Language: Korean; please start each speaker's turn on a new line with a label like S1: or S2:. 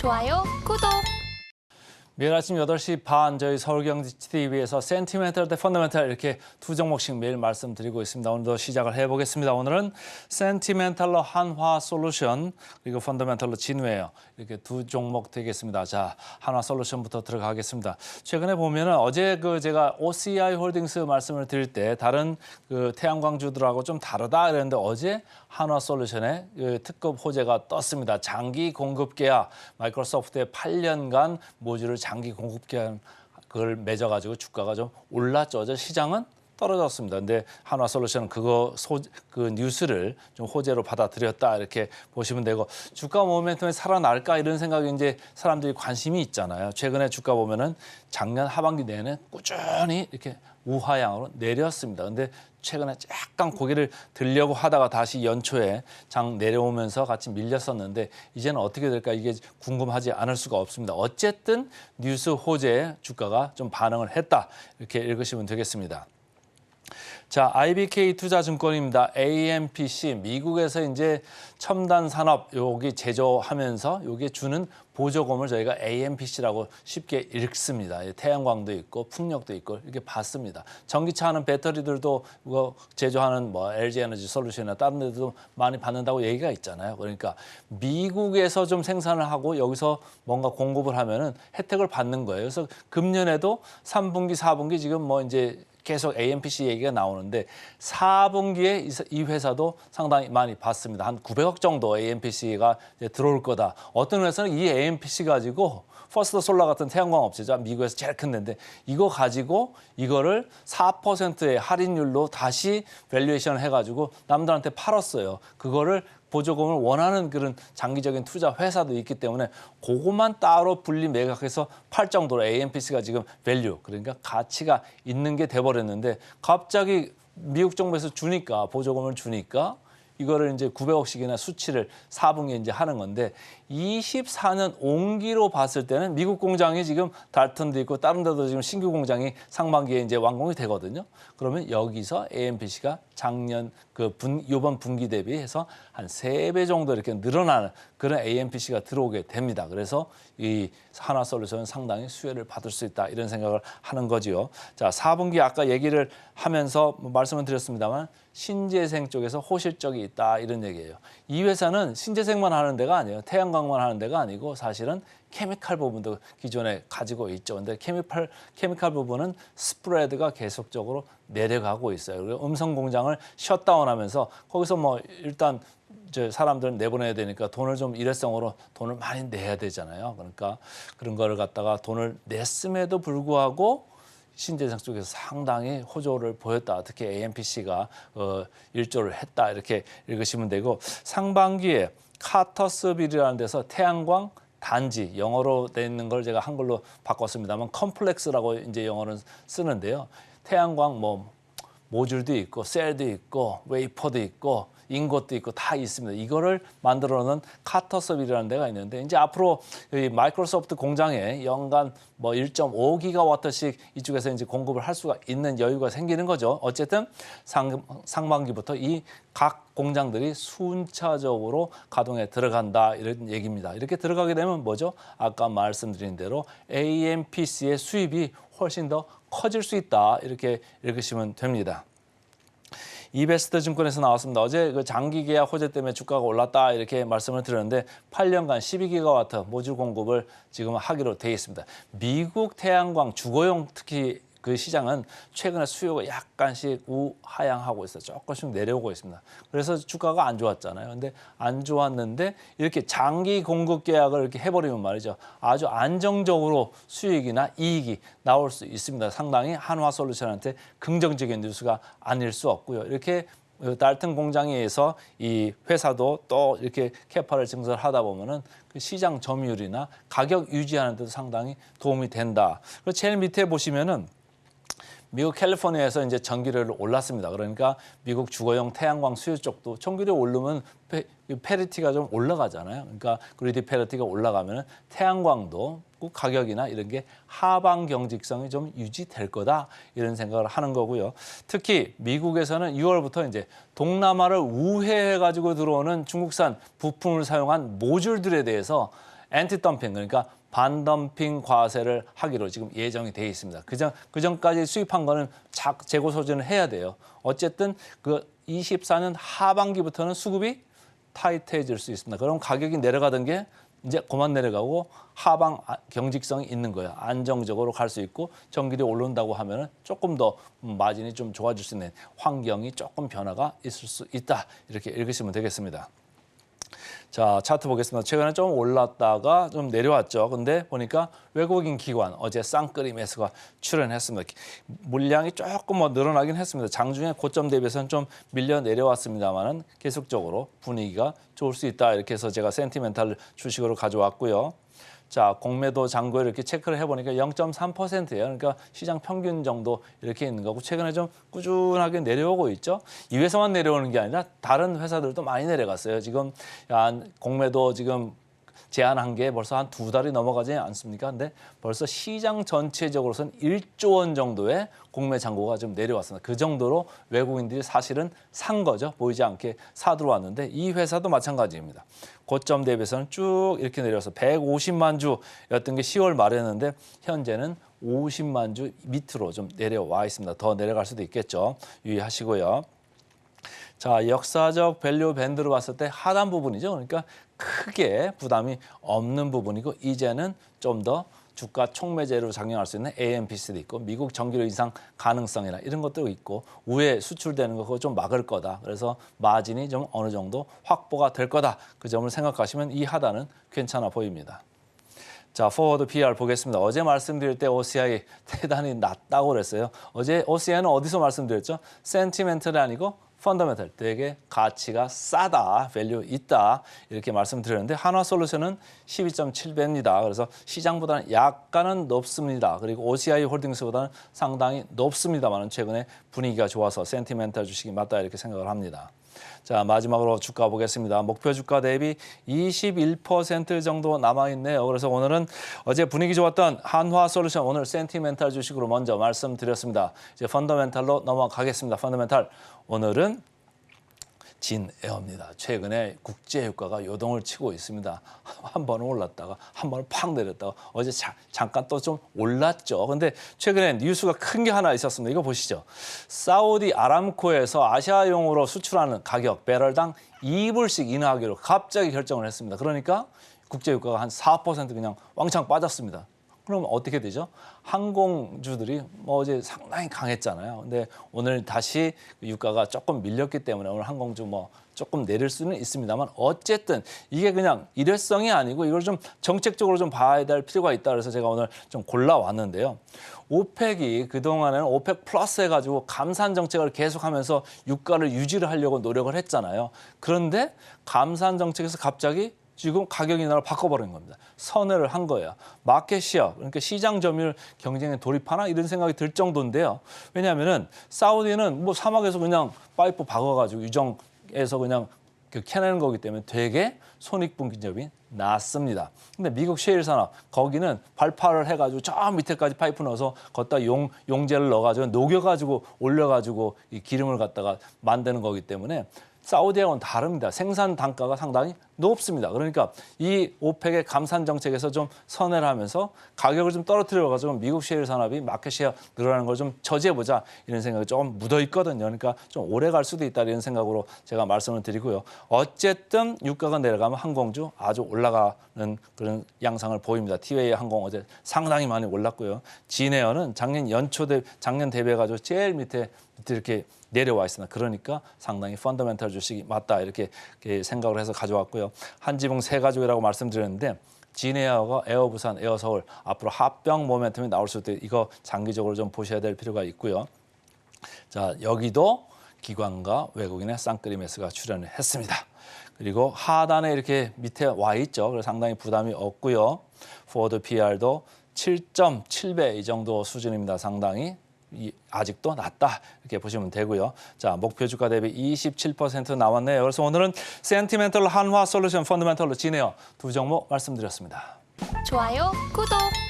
S1: 좋아요, 구독.
S2: 매일 아침 8시 반 저희 서울경제TV에서 센티멘탈 대 펀더멘탈 이렇게 두 종목씩 매일 말씀드리고 있습니다. 오늘도 시작을 해보겠습니다. 오늘은 센티멘탈로 한화 솔루션 그리고 펀더멘탈로 진우예요. 이렇게 두 종목 되겠습니다. 자, 한화 솔루션부터 들어가겠습니다. 최근에 보면은 어제 그 제가 OCI 홀딩스 말씀을 드릴 때 다른 그 태양광주들하고 좀 다르다 이랬는데 어제 한화 솔루션의 그 특급 호재가 떴습니다. 장기 공급 계약 마이크로소프트의 8년간 모듈을 장기 공급 계약 그걸 맺어가지고 주가가 좀 올랐죠. 어제 시장은 떨어졌습니다. 근데 한화솔루션은 그거 소, 그 뉴스를 좀 호재로 받아들였다 이렇게 보시면 되고 주가 모멘텀이 살아날까 이런 생각이 이제 사람들이 관심이 있잖아요. 최근에 주가 보면은 작년 하반기 내내 꾸준히 이렇게 우하향으로 내렸습니다. 근데 최근에 약간 고개를 들려고 하다가 다시 연초에 장 내려오면서 같이 밀렸었는데 이제는 어떻게 될까 이게 궁금하지 않을 수가 없습니다. 어쨌든 뉴스 호재에 주가가 좀 반응을 했다 이렇게 읽으시면 되겠습니다. 자, IBK 투자증권입니다. AMPC 미국에서 이제 첨단 산업 여기 제조하면서 여기 주는 보조금을 저희가 AMPC라고 쉽게 읽습니다. 태양광도 있고 풍력도 있고 이렇게 받습니다. 전기차 하는 배터리들도 뭐 제조하는 뭐 LG 에너지 솔루션이나 다른 데도 많이 받는다고 얘기가 있잖아요. 그러니까 미국에서 좀 생산을 하고 여기서 뭔가 공급을 하면은 혜택을 받는 거예요. 그래서 금년에도 3분기, 4분기 지금 뭐 이제 계속 AMPC 얘기가 나오는데 4분기에 이 회사도 상당히 많이 받습니다. 한 900억 정도 AMPC가 들어올 거다. 어떤 회사는 이 AMPC 가지고 퍼스트 솔라 같은 태양광 업체죠. 미국에서 제일 큰 데인데 이거 가지고 이거를 4%의 할인율로 다시 밸류에이션을 해가지고 남들한테 팔았어요. 그거를 보조금을 원하는 그런 장기적인 투자 회사도 있기 때문에 그것만 따로 분리 매각해서 팔 정도로 AMPC가 지금 밸류 그러니까 가치가 있는 게 돼버렸는데 갑자기 미국 정부에서 주니까 보조금을 주니까 이거를 이제 900억씩이나 수치를 4분기에 이제 하는 건데 24년 온기로 봤을 때는 미국 공장이 지금 달턴도 있고 다른 데도 지금 신규 공장이 상반기에 이제 완공이 되거든요. 그러면 여기서 AMPC가 작년 그 분, 이번 분기 대비해서 한 세 배 정도 이렇게 늘어나는 그런 AMPC가 들어오게 됩니다. 그래서 이 하나 솔루션은 상당히 수혜를 받을 수 있다 이런 생각을 하는 거지요. 자, 4분기 아까 얘기를 하면서 뭐 말씀을 드렸습니다만 신재생 쪽에서 호실적이 있다 이런 얘기예요. 이 회사는 신재생만 하는 데가 아니에요. 태양광만 하는 데가 아니고 사실은 케미칼 부분도 기존에 가지고 있죠. 근데 케미칼 케미칼 부분은 스프레드가 계속적으로 내려가고 있어요. 그리고 음성 공장을 셧다운하면서 거기서 뭐 일단 저 사람들 내보내야 되니까 돈을 좀 일회성으로 돈을 많이 내야 되잖아요. 그러니까 그런 거를 갖다가 돈을 냈음에도 불구하고 신재생 쪽에서 상당히 호조를 보였다. 특히 AMPC가 어, 일조를 했다. 이렇게 읽으시면 되고 상반기에 카터스빌이라는 데서 태양광 단지 영어로 돼 있는 걸 제가 한글로 바꿨습니다만 컴플렉스라고 이제 영어는 쓰는데요. 태양광 뭐 모듈도 있고 셀도 있고 웨이퍼도 있고 인것도 있고 다 있습니다. 이거를 만들어 놓은 카터섭이라는 데가 있는데 이제 앞으로 이 마이크로소프트 공장에 연간 뭐 1.5기가와트씩 이쪽에서 이제 공급을 할 수가 있는 여유가 생기는 거죠. 어쨌든 상, 상반기부터 이 각 공장들이 순차적으로 가동에 들어간다 이런 얘기입니다. 이렇게 들어가게 되면 뭐죠? 아까 말씀드린 대로 AMPC의 수입이 훨씬 더 커질 수 있다 이렇게 읽으시면 됩니다. 이베스트 증권에서 나왔습니다. 어제 그 장기 계약 호재 때문에 주가가 올랐다 이렇게 말씀을 드렸는데 8년간 12기가와트 모듈 공급을 지금 하기로 돼 있습니다. 미국 태양광 주거용 특히 그 시장은 최근에 수요가 약간씩 우하향하고 있어요. 조금씩 내려오고 있습니다. 그래서 주가가 안 좋았잖아요. 근데 안 좋았는데 이렇게 장기 공급 계약을 이렇게 해버리면 말이죠. 아주 안정적으로 수익이나 이익이 나올 수 있습니다. 상당히 한화솔루션한테 긍정적인 뉴스가 아닐 수 없고요. 이렇게 달튼 공장에서 이 회사도 또 이렇게 캐파를 증설하다 보면은 그 시장 점유율이나 가격 유지하는 데도 상당히 도움이 된다. 그리고 제일 밑에 보시면은 미국 캘리포니아에서 이제 전기료를 올랐습니다. 그러니까 미국 주거용 태양광 수요 쪽도 전기료 오르면 페, 페리티가 좀 올라가잖아요. 그러니까 그리디 페리티가 올라가면 태양광도 가격이나 이런 게 하방 경직성이 좀 유지될 거다 이런 생각을 하는 거고요. 특히 미국에서는 6월부터 이제 동남아를 우회해 가지고 들어오는 중국산 부품을 사용한 모듈들에 대해서 엔티 덤핑 그러니까 반덤핑 과세를 하기로 지금 예정이 돼 있습니다. 그전 그전까지 수입한 거는 자, 재고 소진을 해야 돼요. 어쨌든 그 24년 하반기부터는 수급이 타이트해질 수 있습니다. 그럼 가격이 내려가던 게 이제 그만 내려가고 하방 아- 경직성이 있는 거예요. 안정적으로 갈 수 있고 전기료 오른다고 하면은 조금 더 음, 마진이 좀 좋아질 수 있는 환경이 조금 변화가 있을 수 있다. 이렇게 읽으시면 되겠습니다. 자, 차트 보겠습니다. 최근에 좀 올랐다가 좀 내려왔죠. 근데 보니까 외국인 기관 어제 쌍끌이 매수가 출현했습니다. 물량이 조금 뭐 늘어나긴 했습니다. 장중에 고점 대비해서는 좀 밀려 내려왔습니다만은 계속적으로 분위기가 좋을 수 있다. 이렇게 해서 제가 센티멘탈 주식으로 가져왔고요. 자, 공매도 잔고 이렇게 체크를 해보니까 0.3%예요. 그러니까 시장 평균 정도 이렇게 있는 거고 최근에 좀 꾸준하게 내려오고 있죠. 이 회사만 내려오는 게 아니라 다른 회사들도 많이 내려갔어요. 지금 한 공매도 지금 제한한 게 벌써 한 두 달이 넘어가지 않습니까? 근데 벌써 시장 전체적으로선 1조 원 정도의 공매 잔고가 좀 내려왔습니다. 그 정도로 외국인들이 사실은 산 거죠. 보이지 않게 사 들어왔는데 이 회사도 마찬가지입니다. 고점 대비해서는 쭉 이렇게 내려서 150만 주였던 게 10월 말이었는데 현재는 50만 주 밑으로 좀 내려와 있습니다. 더 내려갈 수도 있겠죠. 유의하시고요. 자, 역사적 밸류 밴드로 봤을 때 하단 부분이죠. 그러니까 크게 부담이 없는 부분이고 이제는 좀 더 주가 촉매제로 작용할 수 있는 AMPC도 있고 미국 정기료 인상 가능성이나 이런 것도 있고 우회 수출되는 거 그거 좀 막을 거다. 그래서 마진이 좀 어느 정도 확보가 될 거다. 그 점을 생각하시면 이 하단은 괜찮아 보입니다. 자, 포워드 PR 보겠습니다. 어제 말씀드릴 때 OCI 대단히 낮다고 그랬어요. 어제 OCI는 어디서 말씀드렸죠? 센티멘털이 아니고 펀더멘털, 되게 가치가 싸다, 밸류 있다 이렇게 말씀드렸는데 한화솔루션은 12.7배입니다. 그래서 시장보다는 약간은 높습니다. 그리고 OCI 홀딩스보다는 상당히 높습니다만 최근에 분위기가 좋아서 센티멘털 주식이 맞다 이렇게 생각을 합니다. 자 마지막으로 주가 보겠습니다. 목표 주가 대비 21% 정도 남아 있네요. 그래서 오늘은 어제 분위기 좋았던 한화 솔루션 오늘 센티멘탈 주식으로 먼저 말씀드렸습니다. 이제 펀더멘탈로 넘어가겠습니다. 펀더멘탈 오늘은 진에어입니다. 최근에 국제 유가가 요동을 치고 있습니다. 한 번은 올랐다가 한 번은 팍 내렸다가 어제 자- 잠깐 또 좀 올랐죠. 근데 최근에 뉴스가 큰 게 하나 있었습니다. 이거 보시죠. 사우디 아람코에서 아시아용으로 수출하는 가격 배럴당 2불씩 인하하기로 갑자기 결정을 했습니다. 그러니까 국제 유가가 한 4% 그냥 왕창 빠졌습니다. 그럼 어떻게 되죠? 항공주들이 뭐 어제 상당히 강했잖아요. 근데 오늘 다시 유가가 조금 밀렸기 때문에 오늘 항공주 뭐 조금 내릴 수는 있습니다만 어쨌든 이게 그냥 일회성이 아니고 이걸 좀 정책적으로 좀 봐야 될 필요가 있다 그래서 제가 오늘 좀 골라왔는데요. 오펙이 그동안에는 오펙 플러스 해가지고 감산 정책을 계속하면서 유가를 유지를 하려고 노력을 했잖아요. 그런데 감산 정책에서 갑자기 지금 가격 인하를 바꿔버린 겁니다. 선회를 한 거예요. 마켓 시어, 그러니까 시장 점유율 경쟁에 돌입하나 이런 생각이 들 정도인데요. 왜냐하면은 사우디는 뭐 사막에서 그냥 파이프 박아가지고 유정에서 그냥 그 캐내는 거기 때문에 되게 손익분기점이 낮습니다. 근데 미국 셰일 산업 거기는 발파를 해가지고 저 밑에까지 파이프 넣어서 걷다 용 용제를 넣어가지고 녹여가지고 올려가지고 이 기름을 갖다가 만드는 거기 때문에 사우디하고는 다릅니다. 생산 단가가 상당히 높습니다. 그러니까 이 오펙의 감산 정책에서 좀 선회를 하면서 가격을 좀 떨어뜨려 가지고 미국 셰일 산업이 마켓 시어 늘어나는 걸 좀 저지해 보자 이런 생각이 조금 묻어 있거든요. 그러니까 좀 오래 갈 수도 있다 이런 생각으로 제가 말씀을 드리고요. 어쨌든 유가가 내려가면 항공주 아주 올라가는 그런 양상을 보입니다. 티웨이 항공 어제 상당히 많이 올랐고요. 진에어는 작년 연초 대 작년 대비해 가지고 제일 밑에 이렇게 내려와 있습니다. 그러니까 상당히 펀더멘탈 주식이 맞다 이렇게 생각을 해서 가져왔고요. 한지붕 세 가족이라고 말씀드렸는데 진에어가 에어부산, 에어서울 앞으로 합병 모멘텀이 나올 수도 있- 이거 장기적으로 좀 보셔야 될 필요가 있고요. 자 여기도 기관과 외국인의 쌍끌이 매수가 출연을 했습니다. 그리고 하단에 이렇게 밑에 와 있죠. 그래서 상당히 부담이 없고요. 포워드 PR도 7.7배 이 정도 수준입니다. 상당히 이, 아직도 낮다 이렇게 보시면 되고요. 자 목표 주가 대비 27% 나왔네요. 그래서 오늘은 센티멘털 한화 솔루션 펀드멘털로 지내어 두 종목 말씀드렸습니다.
S1: 좋아요, 구독.